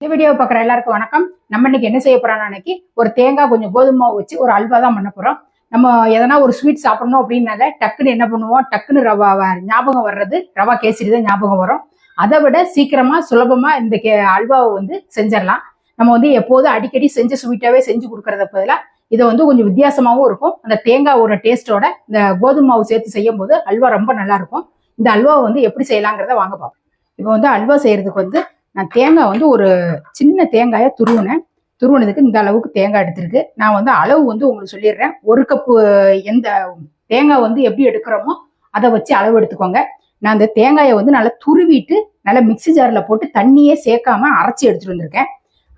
இந்த வீடியோவை பார்க்குற எல்லாருக்கும் வணக்கம். நம்ம இன்னைக்கு என்ன செய்ய போறோம்னா அன்னைக்கு ஒரு தேங்காய் கொஞ்சம் கோதுமை மாவு வச்சு ஒரு அல்வா தான் பண்ண போறோம். நம்ம எதனா ஒரு ஸ்வீட் சாப்பிடணும் அப்படின்னால டக்குன்னு என்ன பண்ணுவோம்? டக்குன்னு ரவா வ- ஞாபகம் வர்றது ரவா கேசரி தான் ஞாபகம் வரும். அதை விட சீக்கிரமா சுலபமா இந்த கே அல்வாவை வந்து செஞ்சிடலாம். நம்ம வந்து எப்போதும் அடிக்கடி செஞ்ச ஸ்வீட்டாவே செஞ்சு கொடுக்கறத பதிலாக இதை வந்து கொஞ்சம் வித்தியாசமாகவும் இருக்கும். அந்த தேங்காவோட டேஸ்ட்டோட இந்த கோதுமை மாவு சேர்த்து செய்யும் போது அல்வா ரொம்ப நல்லா இருக்கும். இந்த அல்வாவை வந்து எப்படி செய்யலாங்கிறத வாங்க பார்ப்போம். இப்போ வந்து அல்வா செய்யறதுக்கு வந்து நான் தேங்காய் வந்து ஒரு சின்ன தேங்காயை துருவினேன். துருவினதுக்கு இந்த அளவுக்கு தேங்காய் எடுத்திருக்கு. நான் வந்து அளவு வந்து உங்களுக்கு சொல்லிடுறேன். ஒரு கப்பு எந்த தேங்காய் வந்து எப்படி எடுக்கிறோமோ அதை வச்சு அளவு எடுத்துக்கோங்க. நான் அந்த தேங்காயை வந்து நல்லா துருவிட்டு நல்லா மிக்ஸி ஜாரில் போட்டு தண்ணியே சேர்க்காம அரைச்சி எடுத்துட்டு வந்திருக்கேன்.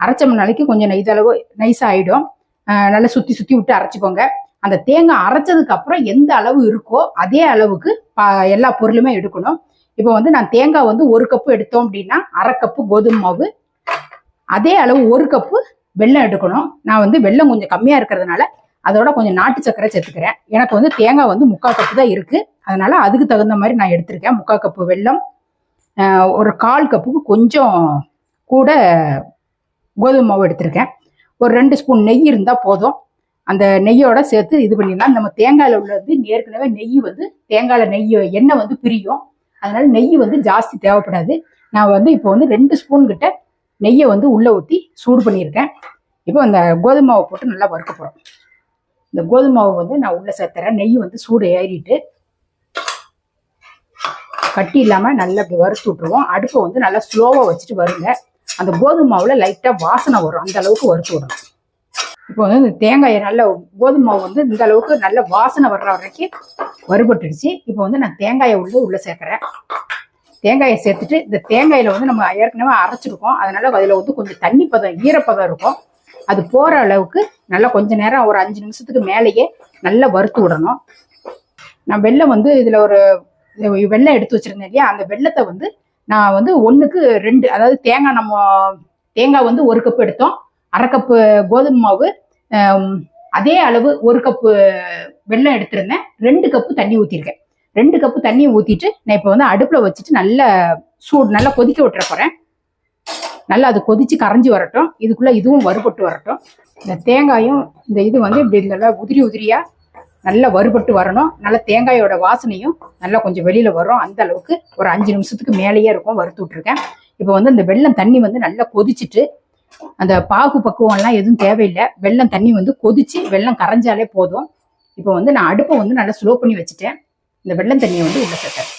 அரைச்ச நாளைக்கு கொஞ்சம் இதளவு நைஸாக ஆகிடும் நல்லா சுற்றி சுற்றி விட்டு அரைச்சிக்கோங்க. அந்த தேங்காய் அரைச்சதுக்கு அப்புறம் எந்த அளவு இருக்கோ அதே அளவுக்கு பா- எல்லா பொருளுமே எடுக்கணும். இப்போ வந்து நான் தேங்காய் வந்து ஒரு கப்பு எடுத்தோம் அப்படின்னா அரை கப்பு கோதுமை மாவு அதே அளவு ஒரு கப்பு வெல்லம் எடுக்கணும். நான் வந்து வெல்லம் கொஞ்சம் கம்மியாக இருக்கிறதுனால அதோட கொஞ்சம் நாட்டு சக்கரை சேர்த்துக்கிறேன். எனக்கு வந்து தேங்காய் வந்து முக்கால் கப்பு தான் இருக்குது அதனால அதுக்கு தகுந்த மாதிரி நான் எடுத்திருக்கேன். முக்கால் கப்பு வெல்லம் ஒரு கால் கப்புக்கு கொஞ்சம் கூட கோதுமை மாவு எடுத்திருக்கேன். ஒரு ரெண்டு ஸ்பூன் நெய் இருந்தால் போதும். அந்த நெய்யோட சேர்த்து இது பண்ணிடலாம். நம்ம தேங்காயில் உள்ளது ஏற்கனவே நெய் வந்து தேங்காயில் நெய் எண்ணெய் வந்து பிரியும். அதனால நெய் வந்து ஜாஸ்தி தேவைப்படாது. நான் வந்து இப்போ வந்து ரெண்டு ஸ்பூன் கிட்ட நெய்யை வந்து உள்ளே ஊற்றி சூடு பண்ணியிருக்கேன். இப்போ அந்த கோதுமை மாவை போட்டு நல்லா வறுக்க போகிறோம் இந்த கோதுமை மாவை வந்து நான் உள்ளே சேர்த்துறேன். நெய் வந்து சூடு ஏறிட்டு கட்டி இல்லாமல் நல்லா இப்படி வறுத்து விட்ருவோம் அடுப்பை வந்து நல்லா ஸ்லோவாக வச்சுட்டு வருங்க. அந்த கோதுமை மாவில் லைட்டாக வாசனை வரும். அந்த அளவுக்கு வறுத்து விடணும். இப்போ வந்து இந்த தேங்காயை நல்ல கோதுமை மாவு வந்து இந்த அளவுக்கு நல்ல வாசனை வர்ற வரைக்கும் வறுபட்டுடுச்சு. இப்போ வந்து நான் தேங்காயை உள்ள உள்ளே சேர்க்குறேன். தேங்காயை சேர்த்துட்டு இந்த தேங்காயில் வந்து நம்ம ஏற்கனவே அரைச்சிருக்கோம். அதனால அதில் வந்து கொஞ்சம் தண்ணி பதம் ஈரப்பதம் இருக்கும். அது போகிற அளவுக்கு நல்லா கொஞ்ச நேரம் ஒரு அஞ்சு நிமிஷத்துக்கு மேலேயே நல்லா வறுத்து விடணும். நான் வெள்ளம் வந்து இதில் ஒரு வெள்ளம் எடுத்து வச்சிருந்தேன் இல்லையா? அந்த வெள்ளத்தை வந்து நான் வந்து ஒன்றுக்கு ரெண்டு அதாவது தேங்காய் நம்ம தேங்காய் வந்து ஒரு கப் எடுத்தோம். அரை கப்பு கோதுமை மாவு அதே அளவு ஒரு கப்பு வெல்லம் எடுத்திருந்தேன். ரெண்டு கப்பு தண்ணி ஊற்றிருக்கேன் ரெண்டு கப்பு தண்ணி ஊற்றிட்டு நான் இப்போ வந்து அடுப்பில் வச்சுட்டு நல்ல சூடு நல்லா கொதிக்க விட்டுற போகிறேன் நல்லா அது கொதிச்சு கரைஞ்சி வரட்டும். இதுக்குள்ளே இதுவும் வறுபட்டு வரட்டும். இந்த தேங்காயும் இந்த இது வந்து இப்படி நல்லா உதிரி உதிரியாக நல்லா வறுபட்டு வரணும். நல்லா தேங்காயோட வாசனையும் நல்லா கொஞ்சம் வெளியில் வரும். அந்த அளவுக்கு ஒரு அஞ்சு நிமிஷத்துக்கு மேலேயே இருக்கும் வறுத்து விட்ருக்கேன் இப்போ வந்து இந்த வெள்ளம் தண்ணி வந்து நல்லா கொதிச்சுட்டு அந்த பாகு பக்குவம்லாம் எதுவும் தேவையில்லை. வெள்ளம் தண்ணி வந்து கொதிச்சு வெள்ளம் கரைஞ்சாலே போதும். இப்போ வந்து நான் அடுப்பை வந்து நல்லா ஸ்லோ பண்ணி வச்சுட்டேன். இந்த வெள்ளம் தண்ணியை வந்து உள்ள சேர்த்தேன்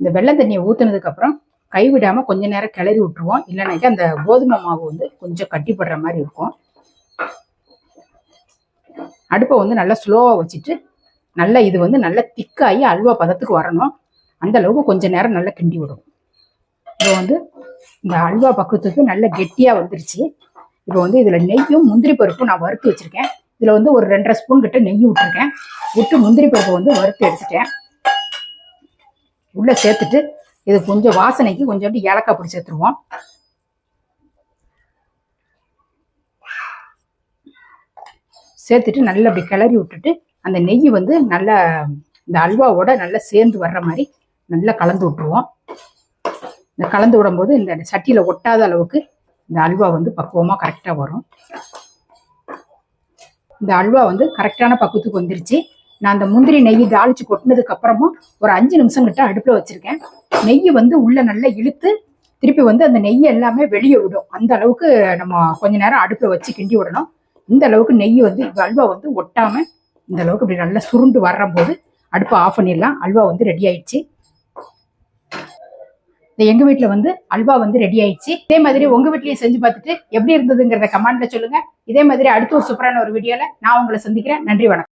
இந்த வெள்ளம் தண்ணியை ஊற்றுனதுக்கப்புறம் அப்புறம் கைவிடாம கொஞ்ச நேரம் கிளறி விட்டுருவோம். இல்லைனாக்கா அந்த கோதுமை மாவு வந்து கொஞ்சம் கட்டிப்படுற மாதிரி இருக்கும். அடுப்பை வந்து நல்லா ஸ்லோவாக வச்சுட்டு நல்லா இது வந்து நல்லா திக்காகி அல்வா பதத்துக்கு வரணும். அந்த அளவுக்கு நேரம் நல்லா கிண்டி விடும் இப்போ வந்து இந்த அல்வா பக்கத்துக்கு நல்ல கெட்டியாக வந்துருச்சு. இப்போ வந்து இதில் நெய்யும் முந்திரி பருப்பும் நான் வறுத்து வச்சுருக்கேன். இதில் வந்து ஒரு ரெண்டரை ஸ்பூன் கிட்ட நெய் விட்டுருக்கேன். விட்டு முந்திரி பருப்பை வந்து வறுத்து எடுத்துட்டேன். உள்ளே சேர்த்துட்டு இது கொஞ்சம் வாசனைக்கு கொஞ்சோண்டு ஏலக்காய் பொடி சேர்த்துருவோம். சேர்த்துட்டு நல்லா அப்படி கிளறி விட்டுட்டு அந்த நெய் வந்து நல்லா இந்த அல்வாவோட நல்லா சேர்ந்து வர்ற மாதிரி நல்லா கலந்து விட்டுருவோம். இந்த கலந்து விடும்போது இந்த சட்டியில் ஒட்டாத அளவுக்கு இந்த அல்வா வந்து பக்குவமாக கரெக்டாக வரும். இந்த அல்வா வந்து கரெக்டான பக்குவத்துக்கு வந்துருச்சு. நான் அந்த முந்திரி நெய் தாளிச்சு கொட்டினதுக்கு அப்புறமா ஒரு அஞ்சு நிமிஷம் கிட்ட அடுப்பில் வச்சிருக்கேன். நெய் வந்து உள்ள நல்லா இழுத்து திருப்பி வந்து அந்த நெய் எல்லாமே வெளியே விடும். அந்த அளவுக்கு நம்ம கொஞ்ச நேரம் அடுப்பில் வச்சு கிண்டி விடணும். இந்த அளவுக்கு நெய் வந்து அல்வா வந்து ஒட்டாம இந்த அளவுக்கு இப்படி நல்லா சுருண்டு வர்றம்போது அடுப்பை ஆஃப் பண்ணிடலாம். அல்வா வந்து ரெடி ஆயிடுச்சு. இந்த எங்க வீட்ல வந்து அல்வா வந்து ரெடி ஆயிடுச்சு. இதே மாதிரி உங்க வீட்லயும் செஞ்சு பார்த்துட்டு எப்படி இருந்ததுங்கிறத கமெண்ட்ல சொல்லுங்க. இதே மாதிரி அடுத்த ஒரு சூப்பரான ஒரு வீடியோல நான் உங்களை சந்திக்கிறேன். நன்றி வணக்கம்.